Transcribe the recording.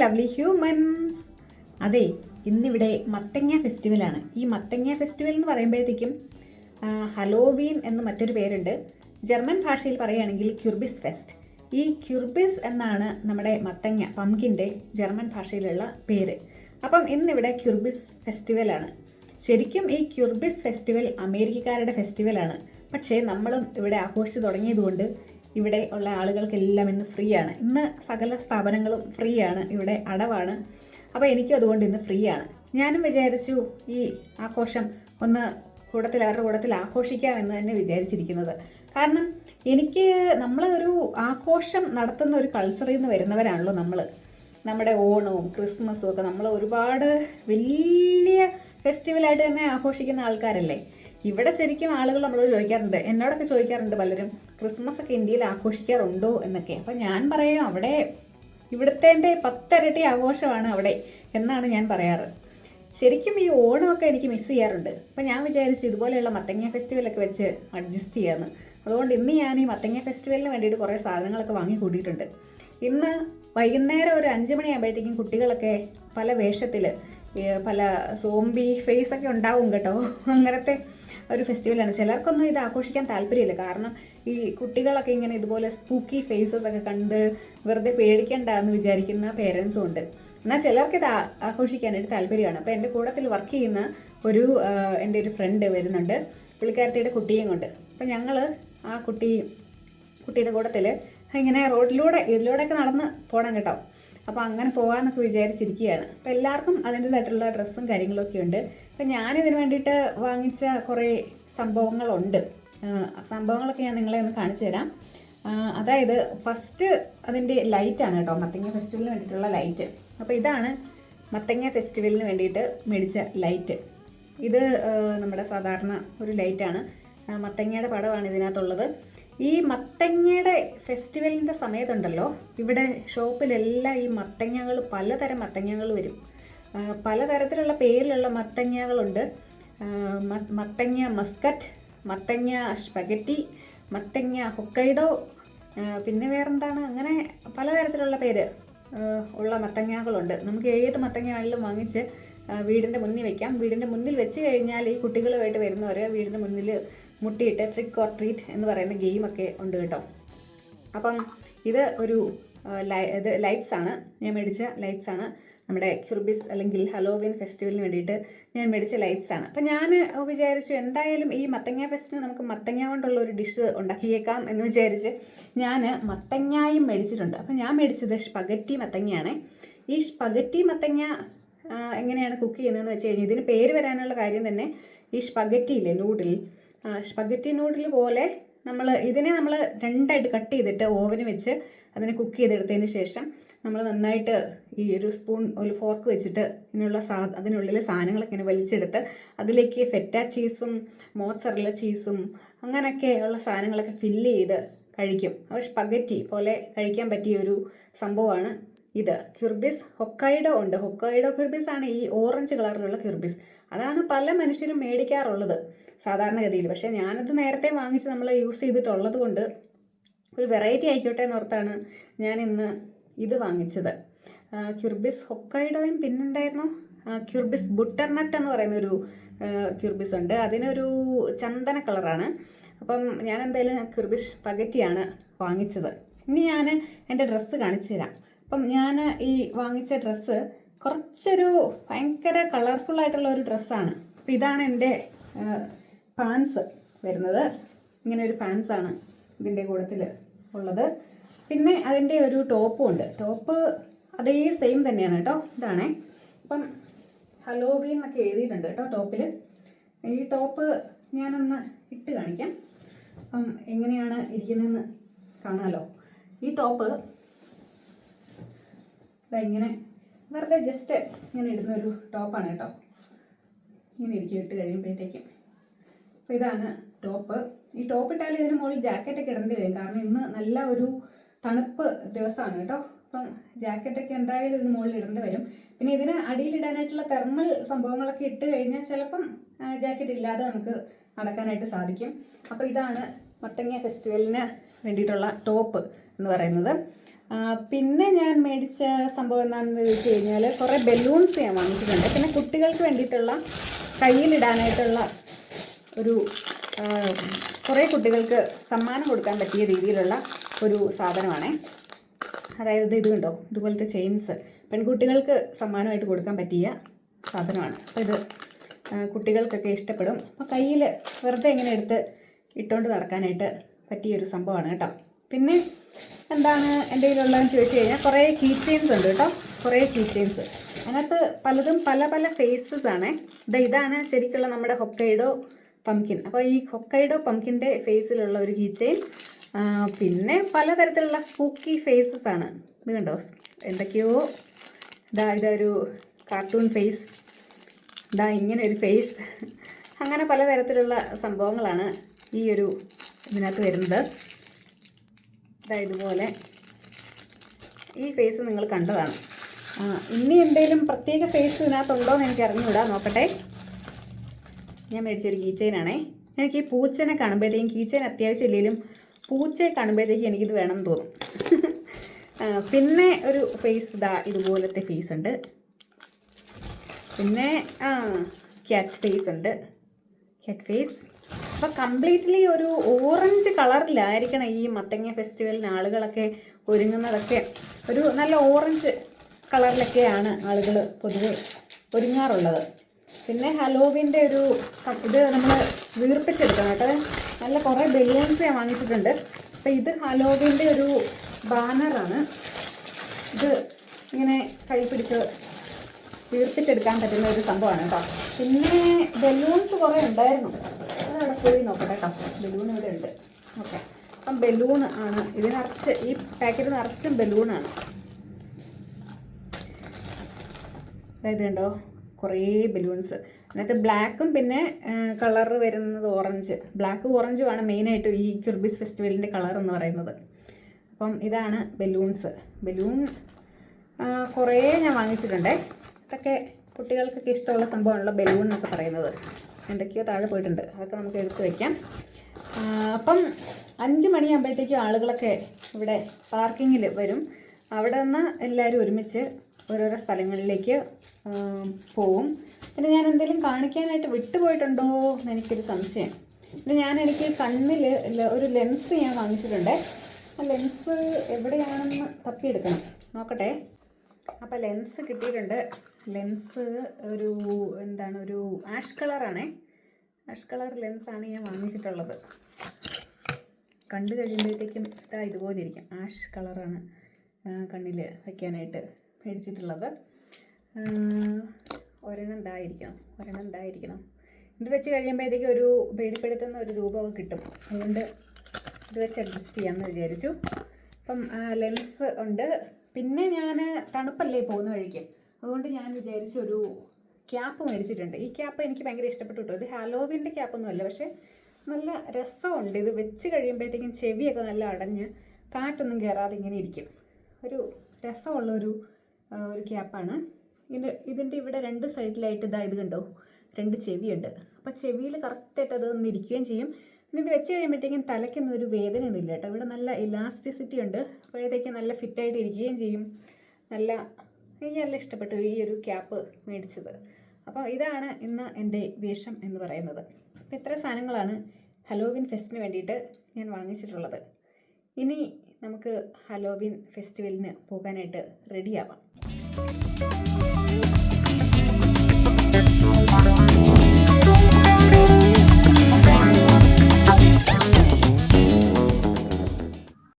Lovely humans അതെ ഇന്നിവിടെ മത്തങ്ങ ഫെസ്റ്റിവലാണ് ഈ മത്തങ്ങ ഫെസ്റ്റിവൽ എന്ന് പറയുമ്പോഴത്തേക്കും ഹലോവീൻ എന്ന് മറ്റൊരു പേരുണ്ട്. ജർമ്മൻ ഭാഷയിൽ പറയുകയാണെങ്കിൽ ക്യുർബിസ് ഫെസ്റ്റ് ഈ ക്യുർബിസ് എന്നാണ് നമ്മുടെ മത്തങ്ങ പംകിന്റെ ജർമ്മൻ ഭാഷയിലുള്ള പേര്. അപ്പം ഇന്നിവിടെ ക്യുർബിസ് ഫെസ്റ്റിവലാണ് ശരിക്കും ഈ ക്യുർബിസ് ഫെസ്റ്റിവൽ അമേരിക്കക്കാരുടെ ഫെസ്റ്റിവലാണ് പക്ഷേ നമ്മളും ഇവിടെ ആഘോഷിച്ച് തുടങ്ങിയതുകൊണ്ട് ഇവിടെ ഉള്ള ആളുകൾക്കെല്ലാം ഇന്ന് ഫ്രീ ആണ് ഇന്ന് സകല സ്ഥാപനങ്ങളും ഫ്രീ ആണ് ഇവിടെ അടവാണ്. അപ്പോൾ എനിക്കും അതുകൊണ്ട് ഇന്ന് ഫ്രീ ആണ് ഞാനും വിചാരിച്ചു ഈ ആഘോഷം ഒന്ന് കൂടത്തിൽ അവരുടെ കൂടത്തിൽ ആഘോഷിക്കാമെന്ന് തന്നെ വിചാരിച്ചിരിക്കുന്നത്. കാരണം എനിക്ക് നമ്മൾ ഒരു ആഘോഷം നടത്തുന്ന ഒരു കൾച്ചറിൽ നിന്ന് വരുന്നവരാണല്ലോ നമ്മൾ നമ്മുടെ ഓണവും ക്രിസ്മസും ഒക്കെ നമ്മൾ ഒരുപാട് വലിയ ഫെസ്റ്റിവലായിട്ട് തന്നെ ആഘോഷിക്കുന്ന ആൾക്കാരല്ലേ? ഇവിടെ ശരിക്കും ആളുകൾ നമ്മളോട് ചോദിക്കാറുണ്ട് എന്നോടൊക്കെ ചോദിക്കാറുണ്ട് പലരും ക്രിസ്മസ് ഒക്കെ ഇന്ത്യയിൽ ആഘോഷിക്കാറുണ്ടോ? എന്നൊക്കെ. അപ്പം ഞാൻ പറയും അവിടെ ഇവിടുത്തെ പത്തരട്ടി ആഘോഷമാണ് അവിടെ എന്നാണ് ഞാൻ പറയാറ്. ശരിക്കും ഈ ഓണമൊക്കെ എനിക്ക് മിസ് ചെയ്യാറുണ്ട്. അപ്പം ഞാൻ വിചാരിച്ചു ഇതുപോലെയുള്ള മത്തങ്ങ ഫെസ്റ്റിവലൊക്കെ വെച്ച് അഡ്ജസ്റ്റ് ചെയ്യാമെന്ന് അതുകൊണ്ട് ഇന്ന് ഞാൻ ഈ മത്തങ്ങ ഫെസ്റ്റിവലിന് വേണ്ടിയിട്ട് കുറേ സാധനങ്ങളൊക്കെ വാങ്ങി കൂട്ടിയിട്ടുണ്ട്. ഇന്ന് വൈകുന്നേരം ഒരു അഞ്ച് മണിയാകുമ്പോഴത്തേക്കും കുട്ടികളൊക്കെ പല വേഷത്തിൽ പല സോംബി ഫേസ് ഒക്കെ ഉണ്ടാവും കേട്ടോ. അങ്ങനത്തെ ഒരു ഫെസ്റ്റിവലാണ് ചിലർക്കൊന്നും ഇത് ആഘോഷിക്കാൻ താല്പര്യമില്ല. കാരണം ഈ കുട്ടികളൊക്കെ ഇങ്ങനെ ഇതുപോലെ സ്പൂക്കി ഫേസസ് ഒക്കെ കണ്ട് വെറുതെ പേടിക്കണ്ട എന്ന് വിചാരിക്കുന്ന പേരൻസും ഉണ്ട്. എന്നാൽ ചിലർക്ക് ഇത് ആഘോഷിക്കാനായിട്ട് താല്പര്യമാണ്. അപ്പോൾ എന്റെ കൂടത്തിൽ വർക്ക് ചെയ്യുന്ന ഒരു എന്റെ ഒരു ഫ്രണ്ട് വരുന്നുണ്ട്. പുള്ളിക്കാരത്തിയുടെ കുട്ടിയും കൊണ്ട് അപ്പോൾ ഞങ്ങൾ ആ കുട്ടി കുട്ടിയുടെ കൂട്ടത്തിൽ ഇങ്ങനെ റോഡിലൂടെ ഇതിലൂടെയൊക്കെ നടന്ന് പോകണം കേട്ടോ. അപ്പോൾ അങ്ങനെ പോകാമെന്നൊക്കെ വിചാരിച്ചിരിക്കുകയാണ്. അപ്പോൾ എല്ലാവർക്കും അതിന്റെതായിട്ടുള്ള ഡ്രസ്സും കാര്യങ്ങളൊക്കെ ഉണ്ട്. അപ്പോൾ ഞാനിതിന് വേണ്ടിയിട്ട് വാങ്ങിച്ച കുറേ സംഭവങ്ങളുണ്ട്. സംഭവങ്ങളൊക്കെ ഞാൻ നിങ്ങളെ ഒന്ന് കാണിച്ചു തരാം. അതായത് ഫസ്റ്റ് അതിന്റെ ലൈറ്റാണ് കേട്ടോ മത്തങ്ങ ഫെസ്റ്റിവലിന് വേണ്ടിയിട്ടുള്ള ലൈറ്റ് അപ്പോൾ ഇതാണ് മത്തങ്ങ ഫെസ്റ്റിവലിന് വേണ്ടിയിട്ട് മേടിച്ച ലൈറ്റ് ഇത് നമ്മുടെ സാധാരണ ഒരു ലൈറ്റാണ് മത്തങ്ങയുടെ പടമാണ് ഇതിനകത്തുള്ളത്. ഈ മത്തങ്ങയുടെ ഫെസ്റ്റിവലിന്റെ സമയത്തുണ്ടല്ലോ ഇവിടെ ഷോപ്പിലെല്ലാം ഈ മത്തങ്ങകൾ പലതരം മത്തങ്ങകൾ വരും. പലതരത്തിലുള്ള പേരിലുള്ള മത്തങ്ങകളുണ്ട്. മത്തങ്ങ മസ്കറ്റ് മത്തങ്ങ സ്പഗറ്റി മത്തങ്ങ ഹൊക്കൈഡോ പിന്നെ വേറെന്താണ്? അങ്ങനെ പലതരത്തിലുള്ള പേര് ഉള്ള മത്തങ്ങകളുണ്ട്. നമുക്ക് ഏത് മത്തങ്ങയാണെങ്കിലും വാങ്ങിച്ച് വീടിന്റെ മുന്നിൽ വെക്കാം. വീടിന്റെ മുന്നിൽ വെച്ച് കഴിഞ്ഞാൽ ഈ കുട്ടികളുമായിട്ട് വരുന്നവർ വീടിന്റെ മുന്നിൽ മുട്ടിയിട്ട് ട്രിക്ക് ഓർ ട്രീറ്റ് എന്ന് പറയുന്ന ഗെയിമൊക്കെ ഉണ്ട് കേട്ടോ. അപ്പം ഇത് ഒരു ലൈ- ഇത് ലൈറ്റ്സ് ആണ്. ഞാൻ മേടിച്ച ലൈറ്റ്സ് ആണ്. നമ്മുടെ ക്യുർബിസ് അല്ലെങ്കിൽ ഹലോവിൻ ഫെസ്റ്റിവലിന് വേണ്ടിയിട്ട് ഞാൻ മേടിച്ച ലൈറ്റ്സ് ആണ്. അപ്പം ഞാൻ വിചാരിച്ചു എന്തായാലും ഈ മത്തങ്ങ ഫെസ്റ്റിന് നമുക്ക് മത്തങ്ങ കൊണ്ടുള്ള ഒരു ഡിഷ് ഉണ്ടാക്കിയേക്കാം എന്ന് വിചാരിച്ച് ഞാൻ മത്തങ്ങായും മേടിച്ചിട്ടുണ്ട്. അപ്പം ഞാൻ മേടിച്ചത് സ്പഗറ്റി മത്തങ്ങയാണ്. ഈ സ്പഗറ്റി മത്തങ്ങ എങ്ങനെയാണ് കുക്ക് ചെയ്യുന്നതെന്ന് വെച്ച് കഴിഞ്ഞാൽ ഇതിന് പേര് വരാനുള്ള കാര്യം തന്നെ ഈ സ്പഗറ്റി ഇല്ലേ നൂഡിൽ സ്പഗറ്റി നൂഡിൽ പോലെ നമ്മൾ ഇതിനെ നമ്മൾ രണ്ടായിട്ട് കട്ട് ചെയ്തിട്ട് ഓവന് വെച്ച് അതിനെ കുക്ക് ചെയ്തെടുത്തതിന് ശേഷം നമ്മൾ നന്നായിട്ട് ഈ ഒരു സ്പൂൺ ഒരു ഫോർക്ക് വെച്ചിട്ട് ഇതിനുള്ള സാ അതിനുള്ളിൽ സാധനങ്ങളൊക്കെ ഇങ്ങനെ വലിച്ചെടുത്ത് അതിലേക്ക് ഫെറ്റ ചീസും മോസറല്ല ചീസും അങ്ങനെയൊക്കെ ഉള്ള സാധനങ്ങളൊക്കെ ഫില്ല് ചെയ്ത് കഴിക്കും. അപ്പോൾ സ്പഗറ്റി പോലെ കഴിക്കാൻ പറ്റിയ ഒരു സംഭവമാണ് ഇത്. ക്യുർബിസ് ഹൊക്കൈഡോ ഉണ്ട്. ഹൊക്കൈഡോ ക്യുർബിസ് ആണ് ഈ ഓറഞ്ച് കളറിലുള്ള ക്യുർബിസ് അതാണ് പല മനുഷ്യരും മേടിക്കാറുള്ളത് സാധാരണഗതിയിൽ. പക്ഷേ ഞാനത് നേരത്തെ വാങ്ങിച്ച് നമ്മൾ യൂസ് ചെയ്തിട്ടുള്ളത് കൊണ്ട് ഒരു വെറൈറ്റി ആയിക്കോട്ടെ എന്നോർത്താണ് ഞാൻ ഇന്ന് ഇത് വാങ്ങിച്ചത്. ക്യുർബിസ് ഹൊക്കൈഡോയും പിന്നുണ്ടായിരുന്നു ക്യുർബിസ് ബുട്ടർനട്ട് എന്ന് പറയുന്ന ഒരു ക്യുർബിസ് ഉണ്ട്. അതിനൊരു ചന്ദന കളറാണ്. അപ്പം ഞാൻ എന്തായാലും ക്യുർബിസ് പകറ്റിയാണ് വാങ്ങിച്ചത്. ഇനി ഞാൻ എന്റെ ഡ്രസ്സ് കാണിച്ചു തരാം. അപ്പം ഞാൻ ഈ വാങ്ങിച്ച ഡ്രസ്സ് കുറച്ചൊരു ഭയങ്കര കളർഫുൾ ആയിട്ടുള്ള ഒരു ഡ്രസ്സാണ് അപ്പം ഇതാണ് എന്റെ പാൻസ് വരുന്നത്. ഇങ്ങനെ ഒരു പാൻസാണ് ഇതിന്റെ കൂട്ടത്തിൽ ഉള്ളത്. പിന്നെ അതിന്റെ ഒരു ടോപ്പും ഉണ്ട്. ടോപ്പ് അതേ സെയിം തന്നെയാണ് കേട്ടോ. ഇതാണേ. അപ്പം ഹലോവീൻ എന്നൊക്കെ എഴുതിയിട്ടുണ്ട് കേട്ടോ ടോപ്പിൽ ഈ ടോപ്പ് ഞാനൊന്ന് ഇട്ട് കാണിക്കാം. അപ്പം എങ്ങനെയാണ് ഇരിക്കുന്നതെന്ന് കാണാമല്ലോ ഈ ടോപ്പ് ഇതാ ഇങ്ങനെ വെറുതെ ജസ്റ്റ് ഇങ്ങനെ ഇടുന്ന ഒരു ടോപ്പാണ് കേട്ടോ. ഇങ്ങനെ ഇരിക്കും ഇട്ട് കഴിയുമ്പോഴത്തേക്കും. അപ്പോൾ ഇതാണ് ടോപ്പ് ഈ ടോപ്പ് ഇട്ടാൽ ഇതിന് മുകളിൽ ജാക്കറ്റൊക്കെ ഇടേണ്ടി വരും. കാരണം ഇന്ന് നല്ല ഒരു തണുപ്പ് ദിവസമാണ് കേട്ടോ. അപ്പം ജാക്കറ്റൊക്കെ എന്തായാലും ഇതിന് മുകളിൽ ഇടേണ്ടി വരും. പിന്നെ ഇതിന് അടിയിലിടാനായിട്ടുള്ള തെർമൽ സംഭവങ്ങളൊക്കെ ഇട്ട് കഴിഞ്ഞാൽ ചിലപ്പം ജാക്കറ്റ് ഇല്ലാതെ നമുക്ക് നടക്കാനായിട്ട് സാധിക്കും. അപ്പോൾ ഇതാണ് മത്തങ്ങ ഫെസ്റ്റിവലിന് വേണ്ടിയിട്ടുള്ള ടോപ്പ് എന്ന് പറയുന്നത്. പിന്നെ ഞാൻ മേടിച്ച സംഭവം എന്താണെന്ന് ചോദിച്ചു കഴിഞ്ഞാൽ കുറേ ബലൂൺസ് ഞാൻ വാങ്ങിച്ചിട്ടുണ്ട്. പിന്നെ കുട്ടികൾക്ക് വേണ്ടിയിട്ടുള്ള കയ്യിലിടാനായിട്ടുള്ള ഒരു കുറേ കുട്ടികൾക്ക് സമ്മാനം കൊടുക്കാൻ പറ്റിയ രീതിയിലുള്ള ഒരു സാധനമാണേ. അതായത് ഇത് കണ്ടോ? ഇതുപോലത്തെ ചെയിൻസ്. പെൺകുട്ടികൾക്ക് സമ്മാനമായിട്ട് കൊടുക്കാൻ പറ്റിയ സാധനമാണ്. അപ്പോൾ ഇത് കുട്ടികൾക്കൊക്കെ ഇഷ്ടപ്പെടും. അപ്പോൾ കയ്യിൽ വെറുതെ ഇങ്ങനെ എടുത്ത് ഇട്ടുകൊണ്ട് നടക്കാനായിട്ട് പറ്റിയൊരു സംഭവമാണ് കേട്ടോ. പിന്നെ എന്താണ് എന്റെ കയ്യിലുള്ളതെന്ന് ചോദിച്ചു കഴിഞ്ഞാൽ കുറേ കീ ചെയിൻസ് ഉണ്ട് കേട്ടോ. കുറേ കീ ചെയിൻസ് അതിനകത്ത് പലതും പല പല ഫേസസ് ആണ്. ഇത് ഇതാണ് ശരിക്കുള്ള നമ്മുടെ ഹൊക്കൈഡോ പംകിൻ അപ്പോൾ ഈ ഹൊക്കൈഡോ പംകിന്റെ ഫേസിലുള്ള ഒരു കീ ചെയിൻ പിന്നെ പലതരത്തിലുള്ള സ്പൂക്കി ഫേസസ് ആണ്. ഇത് കണ്ടോ? എന്തൊക്കെയോ ഇതാ ഇതൊരു കാർട്ടൂൺ ഫേസ് ഇതാ ഇങ്ങനെ ഒരു ഫേസ് അങ്ങനെ പലതരത്തിലുള്ള സംഭവങ്ങളാണ് ഈ ഒരു ഇതിനകത്ത് വരുന്നത്. ഇതുപോലെ ഈ ഫേസ് നിങ്ങൾ കണ്ടതാണ്. ഇനി എന്തെങ്കിലും പ്രത്യേക ഫേസ് ഇതിനകത്തുണ്ടോ എന്ന് എനിക്ക് അറിഞ്ഞുകൂടാ. നോക്കട്ടെ. ഞാൻ മേടിച്ചൊരു കീ ചെയിനാണേ എനിക്ക് ഈ പൂച്ചനെ കാണുമ്പോഴത്തേക്കും കീ അത്യാവശ്യം ഇല്ലെങ്കിലും പൂച്ചയെ കാണുമ്പോഴത്തേക്കും എനിക്കിത് വേണമെന്ന് തോന്നും. പിന്നെ ഒരു ഫേസ് ഇതാ ഇതുപോലത്തെ ഫേസ് ഉണ്ട്. പിന്നെ ക്യാറ്റ് ഫേസ് ഉണ്ട്. ക്യാറ്റ് ഫേസ് അപ്പോൾ കംപ്ലീറ്റ്ലി ഒരു ഓറഞ്ച് കളറിലായിരിക്കണം ഈ മത്തങ്ങ ഫെസ്റ്റിവലിന് ആളുകളൊക്കെ ഒരുങ്ങുന്നതൊക്കെ. ഒരു നല്ല ഓറഞ്ച് കളറിലൊക്കെയാണ് ആളുകൾ പൊതുവെ ഒരുങ്ങാറുള്ളത്. പിന്നെ ഹലോവിന്റെ ഒരു ഇത് നമ്മൾ വീർപ്പിച്ചെടുക്കണം കേട്ടോ. നല്ല കുറേ ബലൂൺസ് ഞാൻ വാങ്ങിച്ചിട്ടുണ്ട്. അപ്പോൾ ഇത് ഹലോവിന്റെ ഒരു ബാനറാണ് ഇത് ഇങ്ങനെ കൈ പിടിച്ച് വീർപ്പിച്ചെടുക്കാൻ പറ്റുന്ന ഒരു സംഭവമാണ് കേട്ടോ. പിന്നെ ബലൂൺസ് കുറേ ഉണ്ടായിരുന്നു. അതവിടെ പോയി നോക്കട്ടെ കേട്ടോ. ബലൂൺ ഇവിടെ ഉണ്ട്. ഓക്കെ. അപ്പം ബലൂൺ ആണ്. ഇത് നിറച്ച് ഈ പാക്കറ്റ് നിറച്ചും ബലൂണാണ് അതായത് ഉണ്ടോ കുറേ ബലൂൺസ് അതിനകത്ത് ബ്ലാക്കും പിന്നെ കളർ വരുന്നത് ഓറഞ്ച് ബ്ലാക്കും ഓറഞ്ചുമാണ് മെയിനായിട്ട് ഈ കിർബിസ് ഫെസ്റ്റിവലിന്റെ കളർ എന്ന് പറയുന്നത്. അപ്പം ഇതാണ് ബലൂൺസ് ബലൂൺ കുറേ ഞാൻ വാങ്ങിച്ചിട്ടുണ്ടേ. ഇതൊക്കെ കുട്ടികൾക്കൊക്കെ ഇഷ്ടമുള്ള സംഭവമാണല്ലോ ബലൂൺ എന്നൊക്കെ പറയുന്നത്. എന്തൊക്കെയോ താഴെ പോയിട്ടുണ്ട്. അതൊക്കെ നമുക്ക് എടുത്ത് വയ്ക്കാം അപ്പം അഞ്ച് മണിയാകുമ്പോഴത്തേക്കും ആളുകളൊക്കെ ഇവിടെ പാർക്കിങ്ങിൽ വരും. അവിടെ നിന്ന് എല്ലാവരും ഒരുമിച്ച് ഓരോരോ സ്ഥലങ്ങളിലേക്ക് പോവും. പിന്നെ ഞാൻ എന്തെങ്കിലും കാണിക്കാനായിട്ട് വിട്ടുപോയിട്ടുണ്ടോ എന്ന് എനിക്കൊരു സംശയം. പിന്നെ ഞാൻ എനിക്ക് കണ്ണിൽ ഒരു ലെൻസ് ഞാൻ വാങ്ങിച്ചിട്ടുണ്ട്. ആ ലെൻസ് എവിടെയാണെന്ന് തപ്പിയെടുക്കണം. നോക്കട്ടെ. അപ്പോൾ ലെൻസ് കിട്ടിയിട്ടുണ്ട്. ലെൻസ് ഒരു എന്താണ് ഒരു ആഷ് കളറാണേ ആഷ് കളർ ലെൻസാണ് ഞാൻ വാങ്ങിച്ചിട്ടുള്ളത്. കണ്ടു കഴിയുമ്പോഴത്തേക്കും ഇതാ ഇതുപോലെ ഇരിക്കും. ആഷ് കളറാണ് കണ്ണിൽ വയ്ക്കാനായിട്ട് മേടിച്ചിട്ടുള്ളത്. ഒരെണ്ണം ഇതായിരിക്കണം ഒരെണ്ണം ഇതായിരിക്കണം ഇത് വെച്ച് കഴിയുമ്പോഴത്തേക്കും ഒരു പേടിപ്പെടുത്തുന്ന ഒരു രൂപമൊക്കെ കിട്ടും. അതുകൊണ്ട് ഇത് വെച്ച് അഡ്ജസ്റ്റ് ചെയ്യാമെന്ന് വിചാരിച്ചു. അപ്പം ലെൻസ് ഉണ്ട്. പിന്നെ ഞാൻ തണുപ്പല്ലേ പോകുന്ന വഴിക്ക്? അതുകൊണ്ട് ഞാൻ വിചാരിച്ചൊരു ക്യാപ്പ് മേടിച്ചിട്ടുണ്ട്. ഈ ക്യാപ്പ് എനിക്ക് ഭയങ്കര ഇഷ്ടപ്പെട്ടു കേട്ടോ ഇത് ഹാലോവിന്റെ ക്യാപ്പൊന്നുമല്ല പക്ഷേ നല്ല രസമുണ്ട്. ഇത് വെച്ച് കഴിയുമ്പോഴത്തേക്കും ചെവിയൊക്കെ നല്ല അടഞ്ഞ് കാറ്റൊന്നും കയറാതെ ഇങ്ങനെ ഇരിക്കും. ഒരു രസമുള്ളൊരു ഒരു ക്യാപ്പാണ് ഇത് ഇതിന്റെ ഇവിടെ രണ്ട് സൈഡിലായിട്ട് ഇതാ ഇത് കണ്ടോ? രണ്ട് ചെവിയുണ്ട്. അപ്പോൾ ചെവിയിൽ കറക്റ്റായിട്ട് അത് ഒന്ന് ഇരിക്കുകയും ചെയ്യും. പിന്നെ ഇത് വെച്ച് കഴിയുമ്പോഴത്തേക്കും തലയ്ക്കൊന്നും ഒരു വേദനയൊന്നുമില്ല കേട്ടോ. ഇവിടെ നല്ല ഇലാസ്റ്റിസിറ്റി ഉണ്ട്. അപ്പോഴത്തേക്ക് നല്ല ഫിറ്റായിട്ട് ഇരിക്കുകയും ചെയ്യും. നല്ല എനിക്ക് നല്ല ഇഷ്ടപ്പെട്ടു ഈ ഒരു ക്യാപ്പ് മേടിച്ചത്. അപ്പോൾ ഇതാണ് ഇന്ന് എന്റെ വേഷം എന്ന് പറയുന്നത്. അപ്പോൾ ഇത്ര സാധനങ്ങളാണ് ഹലോവിൻ ഫെസ്റ്റിന് വേണ്ടിയിട്ട് ഞാൻ വാങ്ങിച്ചിട്ടുള്ളത്. ഇനി നമുക്ക് ഹലോവിൻ ഫെസ്റ്റിവലിന് പോകാനായിട്ട് റെഡിയാവാം